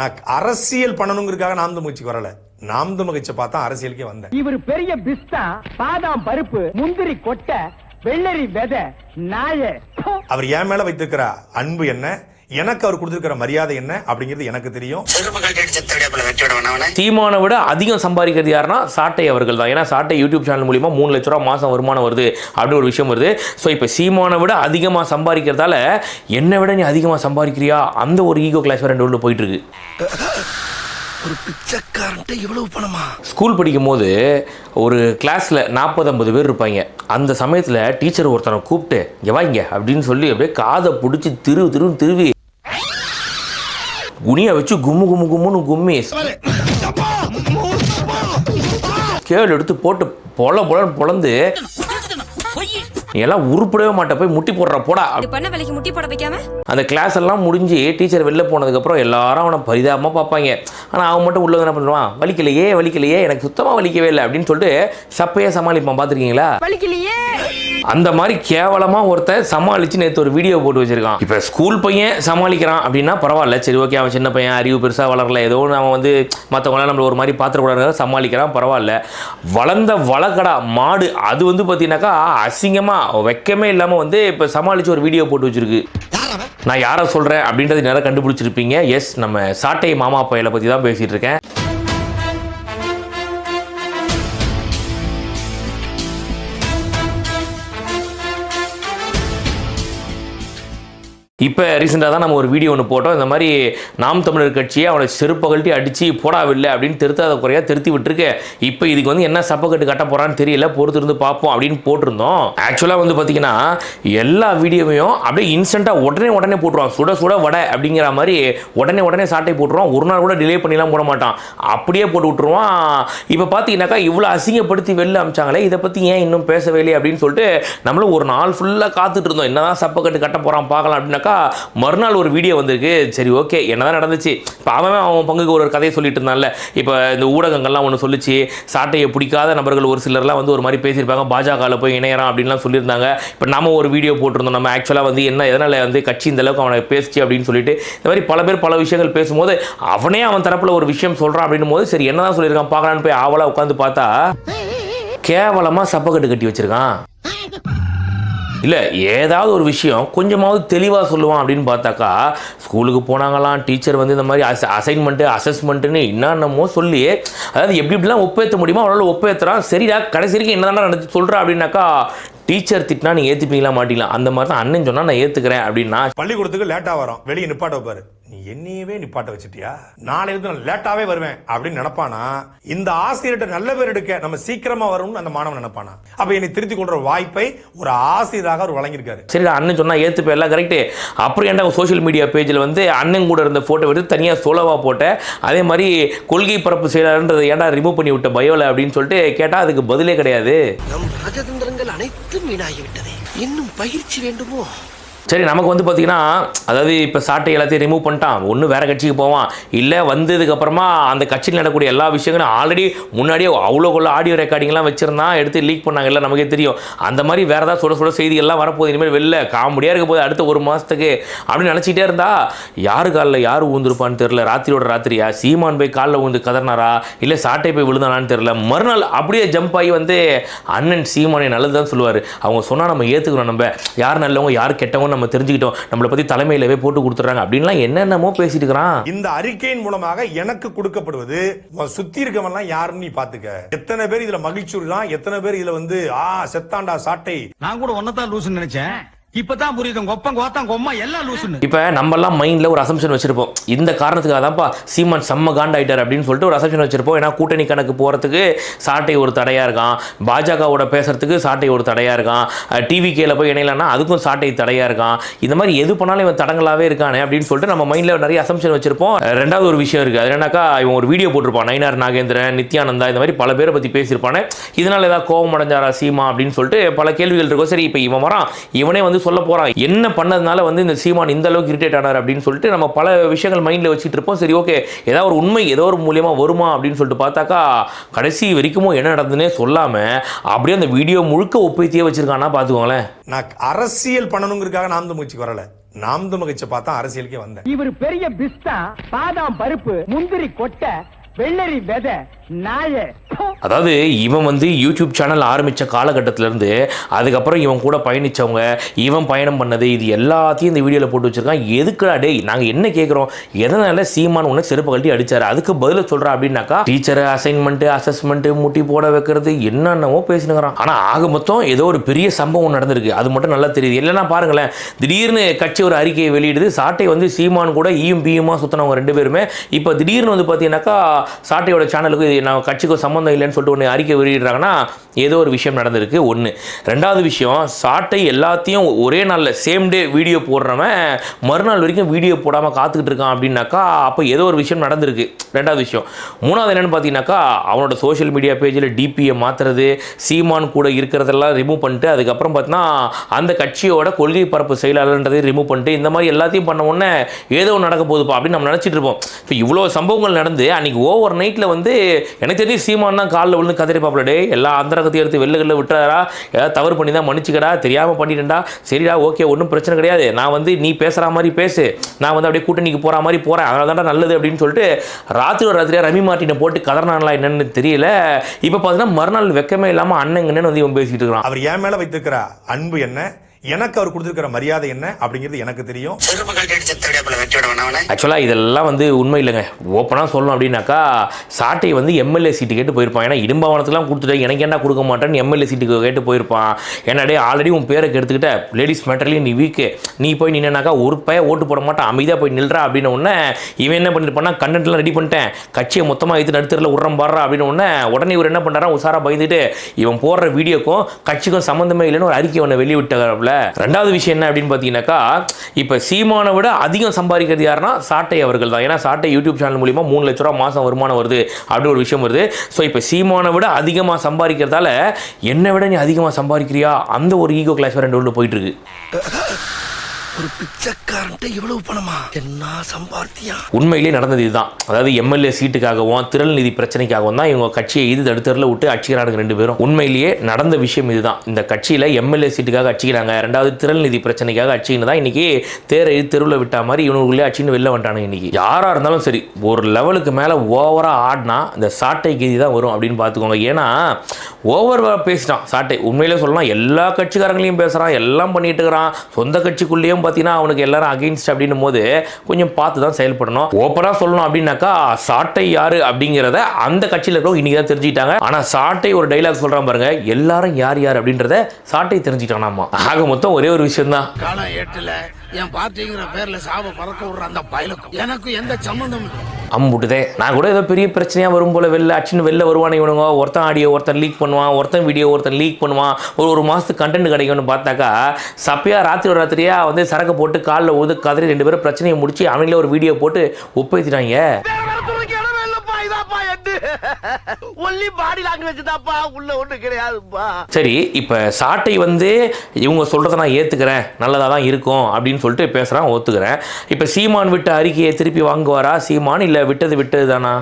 நான் அரசியல் பண்ணணுங்கிறதுக்காக நாம் தமிழ்ச்சிக்கு வரல. நாம் தமிழ்ச்சி பார்த்தா அரசியலுக்கே வந்தேன். இவர் பெரிய பிஸ்தா பாதாம் பருப்பு முந்திரி கொட்டை வெள்ளரி விதை நாய. அவர் என் மேல வைத்திருக்கிற அன்பு என்ன? எனக்கு அவர் கொடுத்திருக்கிற மரியாதை என்ன அப்படிங்கிறது எனக்கு தெரியும். சீமானை விட அதிகம் சம்பாதிக்கிறது யாருன்னா சாட்டை அவர்கள் தான். ஏன்னா சாட்டை யூடியூப் சேனல் மூலியமா மூணு லட்ச ரூபா மாதம் வருமானம் வருது அப்படின்னு ஒரு விஷயம் வருது. ஸோ இப்போ சீமானை விட அதிகமாக சம்பாதிக்கிறதால என்னை விட நீ அதிகமாக சம்பாதிக்கிறியா? அந்த ஒரு ஈகோ கிளாஸ் ரெண்டு உள்ள போயிட்டு இருக்கு ஒரு பிச்சைக்காரன்ட்ட இவ்வளவு பணமா? ஸ்கூல் படிக்கும் போது ஒரு கிளாஸில் நாற்பது ஐம்பது பேர் இருப்பாங்க. அந்த சமயத்தில் டீச்சர் ஒருத்தனை கூப்பிட்டு இங்கே வாங்க அப்படின்னு சொல்லி அப்படியே காதை பிடிச்சி திரு திரு திருவி குனியை வச்சு கும்மு கும்மு கும்முன்னு கும்மி. கேள் எடுத்து போட்டு பொல பொலன்னு பொழந்து நீ எல்லாம் உருப்படவே மாட்ட போய் முட்டி போடுற போடா. இது பண்ண வேலைக்கு முட்டி போட வைக்காம? அந்த கிளாஸ் எல்லாம் முடிஞ்சு டீச்சர் வெளில போனதுக்கப்புறம் எல்லாரும் அவனை பரிதாபமாக பார்ப்பாங்க. ஆனால் அவன் மட்டும் உள்ள என்ன பண்ணுவான்? வலிக்கலையே வலிக்கலையே எனக்கு சுத்தமாக வலிக்கவே இல்லை அப்படின்னு சொல்லிட்டு சப்பையாக சமாளிப்பான் பார்த்துருக்கீங்களா? வலிக்கலையே. அந்த மாதிரி கேவலமாக ஒருத்தன் சமாளித்து நேற்று ஒரு வீடியோ போட்டு வச்சிருக்கான். இப்போ ஸ்கூல் பையன் சமாளிக்கிறான் அப்படின்னா பரவாயில்ல. சரி ஓகே அவன் சின்ன பையன் அறிவு பெருசாக வளரல. ஏதோ ஒன்று அவன் வந்து மற்றவங்களாம் நம்மள ஒரு மாதிரி பாத்திரக்கூடாது சமாளிக்கிறான் பரவாயில்ல. வளர்ந்த வளக்கடா மாடு அது வந்து பார்த்தீங்கன்னாக்கா அசிங்கமாக வெக்கமே இல்லாமல் வந்து இப்போ சமாளித்து ஒரு வீடியோ போட்டு வச்சிருக்கு. நான் யாரை சொல்கிறேன் அப்படின்றது நேரம் கண்டுபிடிச்சிருப்பீங்க. எஸ் நம்ம சாட்டை மாமா பையலை பற்றி தான் பேசிகிட்டு இருக்கேன். இப்போ ரீசெண்டாக தான் நம்ம ஒரு வீடியோ ஒன்று போட்டோம். இந்த மாதிரி நாம் தமிழர் கட்சியை அவனை செருப்பகழ்ட்டி அடித்து போடாவில்லை அப்படின்னு திருத்தாத குறையாக திருத்தி விட்டுருக்கு. இப்போ இதுக்கு வந்து என்ன சப்பக்கட்டு கட்ட போகிறான்னு தெரியல. பொறுத்து இருந்து பார்ப்போம் அப்படின்னு போட்டிருந்தோம். ஆக்சுவலாக வந்து பார்த்தீங்கன்னா எல்லா வீடியோவையும் அப்படியே இன்ஸ்டண்ட்டாக உடனே உடனே போட்டுருவான். சுட சுட வடை அப்படிங்கிற மாதிரி உடனே உடனே சாட்டை போட்டுருவான். ஒரு நாள் கூட டிலே பண்ணிலாம் போட மாட்டான். அப்படியே போட்டு விட்டுருவான். இப்போ பார்த்தீங்கன்னாக்கா இவ்வளோ அசிங்கப்படுத்தி வெளில அமிச்சாங்களே இதை பற்றி ஏன் இன்னும் பேசவே இல்லை அப்படின்னு சொல்லிட்டு நம்மளும் ஒரு நாள் ஃபுல்லாக காத்துட்டு இருந்தோம். என்னதான் சப்பக்கட்டு கட்ட போகிறான் பார்க்கலாம் அப்படின்னாக்கா மறுநாள் ஒரு வீடியோ வந்திருக்கு. சரி ஓகே என்னதான் நடந்துச்சு? இப்போ அவன் அவன் பங்குக்கு ஒரு ஒரு கதையை சொல்லிட்டு இருந்தான்ல. இப்போ இந்த ஊடகங்கள்லாம் ஒன்று சொல்லிச்சு சாட்டையை பிடிக்காத நபர்கள் ஒரு சிலர்லாம் வந்து ஒரு மாதிரி பேசியிருப்பாங்க. பாஜகவில் போய் இணையறான் அப்படின்லாம் சொல்லியிருந்தாங்க. இப்போ நம்ம ஒரு வீடியோ போட்டிருந்தோம். நம்ம ஆக்சுவலாக வந்து என்ன எதனால் வந்து கட்சி இந்த அளவுக்கு அவனை பேசிச்சு அப்படின்னு சொல்லிட்டு இந்த மாதிரி பல பேர் பல விஷயங்கள் பேசும்போது அவனே அவன் தரப்பில் ஒரு விஷயம் சொல்கிறான் அப்படின்னும் போது சரி என்னதான் சொல்லியிருக்கான் பார்க்கலான்னு போய் ஆவலாக உட்காந்து பார்த்தா கேவலமாக சப்பக்கட்டு கட்டி வச்சிருக்கான். இல்லை ஏதாவது ஒரு விஷயம் கொஞ்சமாவது தெளிவாக சொல்லுவான் அப்படின்னு பார்த்தாக்கா ஸ்கூலுக்கு போனாங்களாம் டீச்சர் வந்து இந்த மாதிரி அஸ் அசைன்மெண்ட்டு அசஸ்மெண்ட்டுன்னு என்னென்னமோ சொல்லி அதாவது எப்படி இப்படிலாம் ஒப்பேற்ற முடியுமோ அவளால் ஒப்பேற்றுறான் சரிடா கடைசி வரைக்கும் என்ன நடந்து சொல்கிறா அப்படின்னாக்கா டீச்சர் திட்டினா நீ ஏற்றுப்பீங்களா மாட்டீங்களா? அந்த மாதிரி தான் அண்ணன் சொன்னால் நான் ஏற்றுக்கிறேன் அப்படின்னா பள்ளிக்கூடத்துக்கு லேட்டாக வரோம் வெளியே நிப்பாட்ட வைப்பாரு. நீ என்னையவே நிப்பாட்ட வச்சிட்டியா? நாளையிலிருந்து நான் லேட்டாவே வருவேன் அப்படின்னு நினைப்பானா? இந்த ஆசிரியர்கிட்ட நல்ல பேர் எடுக்க நம்ம சீக்கிரமா வரும்னு அந்த மாணவன் நினைப்பானா? அப்ப என்னை திருத்தி கொள்ற வாய்ப்பை ஒரு ஆசிரியராக அவர் வழங்கியிருக்காரு. சரிடா அண்ணன் சொன்னால் ஏற்றுப்பேன் எல்லாம் கரெக்டு அப்புறம் ஏன்டா சோஷியல் மீடியா பேஜில் வந்து அண்ணன் கூட இருந்த ஃபோட்டோ எடுத்து தனியாக சோலோவாக போட்டேன் அதே மாதிரி கொள்கை பரப்பு செயலாளர்ன்றதை ஏன்டா ரிமூவ் பண்ணி விட்ட பயோல அப்படின்னு சொல்லிட்டு கேட்டால் அதுக்கு பதிலே கிடையாது. நம் ராஜதந்திரங்கள் அனைத்தும் வீணாகிவிட்டதே. இன்னும் பயிற்சி வேண்டுமோ? சரி நமக்கு வந்து பார்த்தீங்கன்னா அதாவது இப்போ சாட்டை எல்லாத்தையும் ரிமூவ் பண்ணிட்டான். ஒன்று வேறு கட்சிக்கு போவான். இல்லை வந்ததுக்கப்புறமா அந்த கட்சியில் நடக்கக்கூடிய எல்லா விஷயங்களும் ஆல்ரெடி முன்னாடியே அவ்வளோ கொள்ள ஆடியோ ரெக்கார்டிங்லாம் வச்சுருந்தான் எடுத்து லீக் பண்ணாங்க. இல்லை நமக்கே தெரியும். அந்த மாதிரி வேறு ஏதாவது சுட சுட செய்திகள்லாம் வரப்போகுது. இனிமேல் வெளில காமெடியாக இருக்க போகுது. அடுத்த ஒரு மாதத்துக்கு அப்படின்னு நினச்சிக்கிட்டே இருந்தா யாரு காலில் யார் ஊந்துருப்பான்னு தெரில ராத்திரியோட ராத்திரியா? சீமான் போய் காலில் ஊந்து கதறினாரா? இல்லை சாட்டை போய் விழுந்தானான்னு தெரில மறுநாள் அப்படியே ஜம்ப் ஆகி வந்து அண்ணன் சீமானை நல்லது தான் சொல்லுவார். அவங்க சொன்னால் நம்ம ஏற்றுக்கணும் நம்ம. யார் நல்லவங்க யார் கெட்டவங்க நம்ம தெரிஞ்சுக்கிட்டோம். நம்மளை பற்றி தலைமையிலவே போட்டு கொடுத்துட்றாங்க. அப்படின்லாம் என்னென்னமோ பேசிட்டு இருக்கிறான். இந்த அறிக்கையின் மூலமாக எனக்கு கொடுக்கப்படுவது சுத்தி இருக்கவன்லாம் யாருன்னு நீ பாத்துக்க. எத்தனை பேர் இதுல மகிழ்ச்சி தான் எத்தனை பேர் இதுல வந்து ஆ செத்தாண்டா சாட்டை. நான் கூட ஒன்னதான் லூசுன்னு நினைச்சேன். இப்பதான் புரியுது. உங்க ஒப்பம் கோத்தம் கொம்மா எல்லாம் லூசுன்னு இப்போ எல்லாம் மைண்டில் ஒரு அசம்ஷன் வச்சிருப்போம். இந்த காரணத்துக்காக தான்ப்பா சீமான் செம்ம காண்டாயிட்டார் அப்படின்னு சொல்லிட்டு ஒரு அசம்ஷன் வச்சிருப்போம். ஏன்னா கூட்டணி கணக்கு போறதுக்கு சாட்டை ஒரு தடையாக இருக்கான். பாஜகவோட பேசுறதுக்கு சாட்டை ஒரு தடையாக இருக்கான். டிவி கேல போய் இணையலன்னா அதுக்கும் சாட்டை தடையாக இருக்கான். இந்த மாதிரி எது பண்ணாலும் இவன் தடங்களாகவே இருக்கானே அப்படின்னு சொல்லிட்டு நம்ம மைண்டில் நிறைய அசம்ஷன் வச்சிருப்போம். ரெண்டாவது ஒரு விஷயம் இருக்குது அது என்னன்னாக்கா இவன் ஒரு வீடியோ போட்டிருப்பான். நயினார் நாகேந்திரன் நித்யானந்தா இந்த மாதிரி பல பேரை பற்றி பேசியிருப்பானே. இதனால் ஏதாவது கோபம் அடைஞ்சாரா சீமா அப்படின்னு சொல்லிட்டு பல கேள்விகள் இருக்கும். சரி இப்போ இவன் வரான். இவனே வந்து சொல்ல போகிறான் என்ன பண்ணதுனால வந்து இந்த சீமான் இந்த அளவுக்கு இரிட்டேட் ஆனார் அப்படின்னு சொல்லிட்டு நம்ம பல விஷயங்கள் மைண்டில் வச்சுட்டு இருப்போம். சரி ஓகே ஏதாவது ஒரு உண்மை ஏதோ ஒரு மூலியமாக வருமா அப்படின்னு சொல்லிட்டு பார்த்தாக்கா கடைசி வரைக்கும் என்ன நடந்ததுன்னே சொல்லாமல் அப்படியே அந்த வீடியோ முழுக்க ஒப்பைத்தியே வச்சிருக்கானா பார்த்துக்கோங்களேன். நான் அரசியல் பண்ணணுங்கிறதுக்காக நாம் தமிழ்ச்சிக்கு வரல. நாம் கட்சியை பார்த்தா அரசியலுக்கே வந்தேன். இவர் பெரிய பிஸ்தா பாதாம் பருப்பு முந்திரி கொட்டை வெள்ளரி விதை நாய அதாவது இவன் வந்து யூடியூப் சேனல் ஆரம்பித்த காலகட்டத்திலேருந்து அதுக்கப்புறம் இவன் கூட பயணித்தவங்க இவன் பயணம் பண்ணது இது எல்லாத்தையும் இந்த வீடியோவில் போட்டு வச்சிருக்கான். எதுக்குடா டேய் நாங்கள் என்ன கேட்குறோம் எதனால சீமான் உன்னை செருப்பு கழட்டி அடித்தார் அதுக்கு பதிலாக சொல்கிறா அப்படின்னாக்கா டீச்சர் அசைன்மெண்ட்டு அசஸ்மெண்ட்டு முட்டி போட வைக்கிறது என்னென்னவோ பேசினுங்கிறான் ஆனால் ஆக மொத்தம் ஏதோ ஒரு பெரிய சம்பவம் நடந்திருக்கு. அது மட்டும் நல்லா தெரியுது. இல்லைன்னா பாருங்களேன் திடீர்னு கட்சி ஒரு அறிக்கையை வெளியிடுது. சாட்டை வந்து சீமான் கூட ஈயும் பியுமா சுற்றினவங்க ரெண்டு பேருமே. இப்போ திடீர்னு வந்து பார்த்தீங்கன்னாக்கா சாட்டையோட சேனலுக்கு நான் கட்சிக்கும் சம்மந்தம் இல்லைன்னு சொல்லிட்டு ஒன்று அறிக்கை வெளியிடுறாங்கன்னா ஏதோ ஒரு விஷயம் நடந்திருக்கு. ஒன்று ரெண்டாவது விஷயம் சாட்டை எல்லாத்தையும் ஒரே நாளில் சேம் டே வீடியோ போடுறவன் மறுநாள் வரைக்கும் வீடியோ போடாமல் காத்துக்கிட்டு இருக்கான் அப்படின்னாக்கா அப்போ ஏதோ ஒரு விஷயம் நடந்திருக்கு. ரெண்டாவது விஷயம். மூணாவது என்னென்னு பார்த்தீங்கன்னாக்கா அவனோட சோஷியல் மீடியா பேஜில் டிபியை மாற்றுறது சீமான் கூட இருக்கிறதெல்லாம் ரிமூவ் பண்ணிட்டு அதுக்கப்புறம் பார்த்தீங்கன்னா அந்த கட்சியோட கொள்கை பரப்பு செயலாளர்ன்றதை ரிமூவ் பண்ணிட்டு இந்த மாதிரி எல்லாத்தையும் பண்ண உடனே ஏதோ ஒன்று நடக்க போகுதுப்பா அப்படின்னு நம்ம நினச்சிட்டு இருப்போம். இப்போ இவ்வளோ சம்பவங்கள் நடந்து அன்னைக்கு ஓவர் நைட்டில் வந்து எனக்கு தெரிஞ்சு சீமான் தான் காலில் விழுந்து கதறிப்பாப்பில் டே எல்லா அந்தரகத்தையும் எடுத்து வெளில வெளில விட்டுறாரா ஏதாவது தவறு பண்ணி தான் மன்னிச்சுக்கடா தெரியாமல் பண்ணிட்டேன்டா. சரிடா ஓகே ஒன்றும் பிரச்சனை கிடையாது. நான் வந்து நீ பேசுகிற மாதிரி பேசு. நான் வந்து அப்படியே கூட்டணிக்கு போகிற மாதிரி போகிறேன் அதனால தான்டா நல்லது அப்படின்னு சொல்லிட்டு ராத்திரி ராத்திரியாக ரமி மார்ட்டினை போட்டு கதறினாங்களா என்னன்னு தெரியல. இப்போ பார்த்தீங்கன்னா மறுநாள் வெக்கமே இல்லாமல் அண்ணங்கன்னு வந்து இவன் பேசிகிட்டு இருக்கிறான். அவர் ஏன் மேலே வைத்திருக்கிற அன்பு என்ன? எனக்கு அவர் கொடுத்திருக்கிற மரியாதை என்ன அப்படிங்கிறது எனக்கு தெரியும். ஆக்சுவலாக இதெல்லாம் வந்து உண்மை இல்லைங்க. ஓப்பனாக சொல்லணும் அப்படின்னாக்கா சாட்டை வந்து எம்எல்ஏ சீட்டு கேட்டு போயிருப்பான். ஏன்னா இடும்பாவனத்துலாம் கொடுத்துட்டேன். எனக்கு என்ன கொடுக்க மாட்டேன்னு எம்எல்ஏ சீட்டுக்கு கேட்டு போயிருப்பான். என்னடே ஆல்ரெடி உன் பேரை எடுத்துக்கிட்ட லேடிஸ் மேட்டர்லேயும் நீ வீக்கு நீ போய் நின்னாக்கா ஒரு பையன் ஓட்டு போட மாட்டான். அமைதியாக போய் நில்றா அப்படின்னு உடனே இவன் என்ன பண்ணிருப்பான்னா கண்டென்ட்லாம் ரெடி பண்ணிட்டேன். கட்சியை மொத்தமாக எடுத்து நடுத்தரில் விட்றம் பாடுறா அப்படின்னு உடனே உடனே இவர் என்ன பண்ணுறாரா உசாராக பயந்துட்டு இவன் போடுற வீடியோக்கும் கட்சிக்கும் சம்மந்தமே இல்லைன்னு ஒரு அறிக்கை ஒன்று வெளியிட்டார்ல ரெண்டாவது விஷயம் என்ன அப்படின்னு பார்த்தீங்கன்னாக்கா இப்போ சீமானை விட அதிகம் சம்பாதிக்கிறது யாருன்னா சாட்டை அவர்கள் தான். ஏன்னா சாட்டை யூடியூப் சேனல் மூலிமா மூணு லட்ச ரூபா மாதம் வருமானம் வருது அப்படி ஒரு விஷயம் வருது. ஸோ இப்போ சீமானை விட அதிகமாக சம்பாதிக்கிறதால என்னை விட நீ அதிகமாக சம்பாதிக்கிறியா? அந்த ஒரு ஈகோ கிளாஸ் ரெண்டு உள்ள போயிட்டு இருக்கு. ஒரு பிச்சைக்காரன்ட்ட இவ்வளவு பணமா? என்ன சம்பாத்தியா? உண்மையிலே நடந்தது இதுதான். அதாவது எம்எல்ஏ சீட்டுக்காகவும் திரள் நிதி பிரச்சனைக்காகவும் தான் இவங்க கட்சியை இது தடுத்தரில் விட்டு அடிச்சுக்கிறானுங்க ரெண்டு பேரும். உண்மையிலேயே நடந்த விஷயம் இதுதான். இந்த கட்சியில் எம்எல்ஏ சீட்டுக்காக அடிச்சுக்கிறாங்க. ரெண்டாவது திரள் நிதி பிரச்சனைக்காக அடிச்சுன்னு தான் இன்னைக்கு தேரை தெருவில் விட்டா மாதிரி இவனுக்குள்ளே அடிச்சுன்னு வெளில வந்துட்டானுங்க இன்னைக்கு. யாராக இருந்தாலும் சரி ஒரு லெவலுக்கு மேலே ஓவராக ஆடினா இந்த சாட்டை கீதி தான் வரும் அப்படின்னு பார்த்துக்கோங்க. ஏன்னா ஓவர் பேசிட்டான் சாட்டை. உண்மையிலே சொல்லலாம் எல்லா கட்சிக்காரங்களையும் பேசுகிறான் எல்லாம் பண்ணிட்டு இருக்கிறான். சொந்த கட்சிக்குள்ளேயும் பார்த்தீங்கன்னா அவனுக்கு எல்லாரும் அகெயின்ஸ்ட் அப்படின்னும் போது கொஞ்சம் பார்த்து தான் செயல்படணும் ஓப்பனாக சொல்லணும் அப்படின்னாக்கா சாட்டை யாரு அப்படிங்கிறத அந்த கட்சியில் இருக்கிறவங்க இன்னைக்கு தான் தெரிஞ்சுக்கிட்டாங்க. ஆனால் சாட்டை ஒரு டைலாக் சொல்கிறான் பாருங்க எல்லாரும் யார் யார் அப்படின்றத சாட்டை தெரிஞ்சுக்கிட்டானாமா. ஆக மொத்தம் ஒரே ஒரு விஷயம் தான் காலம் எட்டுல என் பார்ட்டிங்கிற பேர்ல சாவ பறக்க விடுற அந்த பயலுக்கும். எனக்கு எந்த சம்மந்தம் இல்லை. அம்புட்டுதே. நான் கூட ஏதோ பெரிய பிரச்சனையாக வரும் போல வெளில அச்சுன்னு வெளில வருவானே இவனுங்க. ஒருத்தன் ஆடியோ ஒருத்தன் லீக் பண்ணுவான். ஒருத்தன் வீடியோ ஒருத்தன் லீக் பண்ணுவான். ஒரு ஒரு மாதத்துக்கு கண்டென்ட் கிடைக்கும்னு பார்த்தாக்கா சப்பையாக ராத்திரி ஒரு ராத்திரியாக வந்து சரக்கு போட்டு காலில் ஊது கதறி ரெண்டு பேரும் பிரச்சனையை முடிச்சு அவங்களே ஒரு வீடியோ போட்டு ஒப்பேத்திட்டாங்க. ஒன்லி பாடி லாங்குவேஜ் தான்ப்பா. உள்ள ஒண்ணு கிடையாதுப்பா. சரி இப்ப சாட்டை வந்து இவங்க சொல்றதை நான் ஏத்துக்கிறேன். நல்லதா தான் இருக்கும் அப்படின்னு சொல்லிட்டு பேசுறான் ஒத்துக்கிறேன். இப்ப சீமான் விட்ட அறிக்கையை திருப்பி வாங்குவாரா? சீமான் இல்ல விட்டது விட்டது தானா